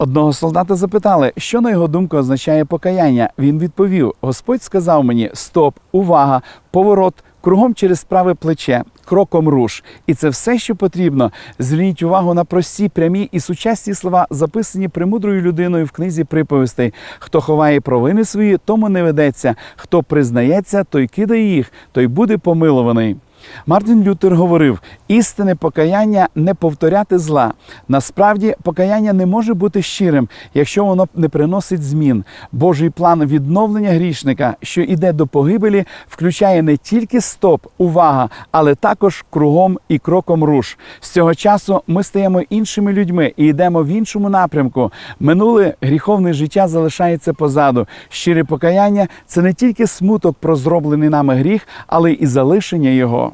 Одного солдата запитали, що на його думку означає покаяння. Він відповів: Господь сказав мені: Стоп, увага, поворот, кругом через праве плече, кроком руш. І це все, що потрібно. Зверніть увагу на прості, прямі і сучасні слова, записані премудрою людиною в книзі приповістей. Хто ховає провини свої, тому не ведеться. Хто признається, той кидає їх, той буде помилований. Мартин Лютер говорив: істинне покаяння не повторяти зла. Насправді, покаяння не може бути щирим, якщо воно не приносить змін. Божий план відновлення грішника, що іде до погибелі, включає не тільки стоп, увага, але також кругом і кроком руш. З цього часу ми стаємо іншими людьми і йдемо в іншому напрямку. Минуле гріховне життя залишається позаду. Щире покаяння це не тільки смуток про зроблений нами гріх, але і залишення його.